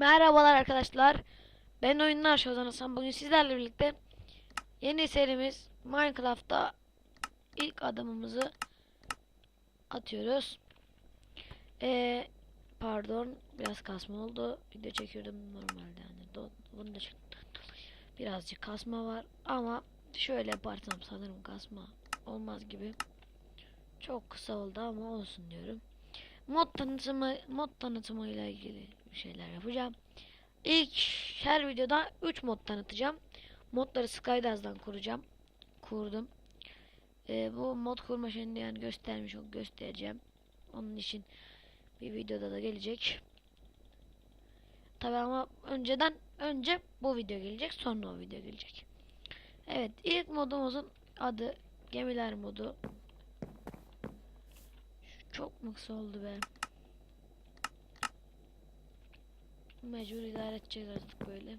Merhabalar arkadaşlar. Ben oyunlar Şozan Hasan. Bugün sizlerle birlikte yeni serimiz Minecraft'ta ilk adımımızı atıyoruz. Ee, pardon biraz kasma oldu. Video çekiyordum normalde yani. Bunu da. Birazcık kasma var ama şöyle yaparsam sanırım kasma olmaz gibi. Çok kısa oldu ama olsun diyorum. Mod tanıtımı mod tanıtımıyla ilgili bir şeyler yapacağım. İlk her videoda 3 mod tanıtacağım. Modları Skydars'dan kuracağım. Kurdum. Ee, bu mod kurma şeyini yani göstermiş göstereceğim. Onun için bir videoda da gelecek. Tabi ama önceden önce bu video gelecek sonra o video gelecek. Evet ilk modumuzun adı gemiler modu. Çok mu oldu be. Mecbur idare edeceğiz artık böyle.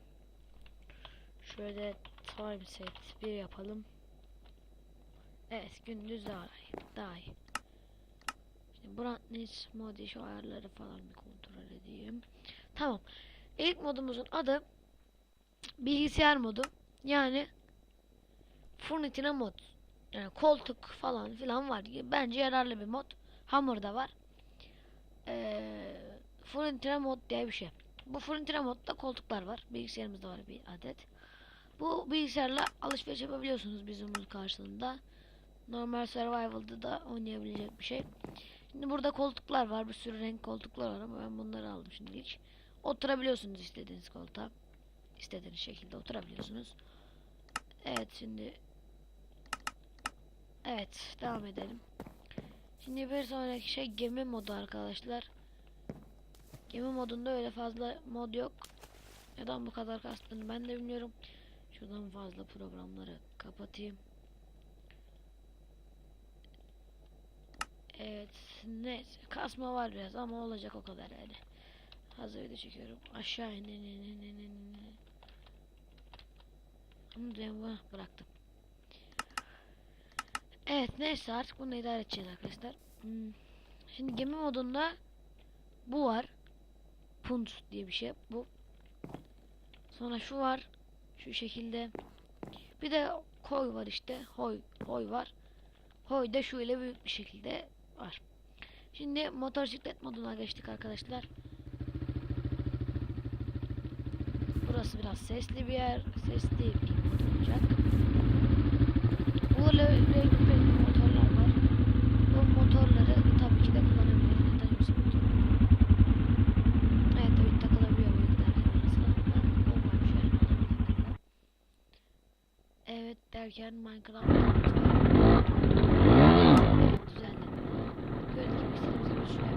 Şöyle time set 1 yapalım. Evet gündüz daha iyi. Daha iyi. Şimdi brightness modi şu ayarları falan bir kontrol edeyim. Tamam. İlk modumuzun adı bilgisayar modu. Yani furniture mod. Yani koltuk falan filan var. Bence yararlı bir mod. Hamurda var. Ee, furniture mod diye bir şey. Bu furniture modda koltuklar var. Bilgisayarımızda var bir adet. Bu bilgisayarla alışveriş yapabiliyorsunuz bizim karşılığında. Normal survival'da da oynayabilecek bir şey. Şimdi burada koltuklar var. Bir sürü renk koltuklar var ama ben bunları aldım şimdilik. Oturabiliyorsunuz istediğiniz koltuğa. İstediğiniz şekilde oturabiliyorsunuz. Evet şimdi Evet devam edelim. Şimdi bir sonraki şey gemi modu arkadaşlar. Gemi modunda öyle fazla mod yok. Neden bu kadar kastığını ben de bilmiyorum. Şuradan fazla programları kapatayım. Evet neyse kasma var biraz ama olacak o kadar yani. Hazır video çekiyorum. Aşağı in in in in in in. Bıraktım. Evet neyse artık bunu idare edeceğiz arkadaşlar. Hmm. Şimdi gemi modunda bu var. Punt diye bir şey bu. Sonra şu var. Şu şekilde. Bir de koy var işte. Hoy. Hoy var. Hoy da şöyle büyük bir şekilde var. Şimdi motosiklet moduna geçtik arkadaşlar. Burası biraz sesli bir yer. Sesli bir mod olacak. Evet derken Minecraft düzeldi. Gördüğünüz gibi istediğimiz olacağız.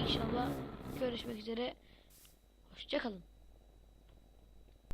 İnşallah görüşmek üzere. Hoşçakalın.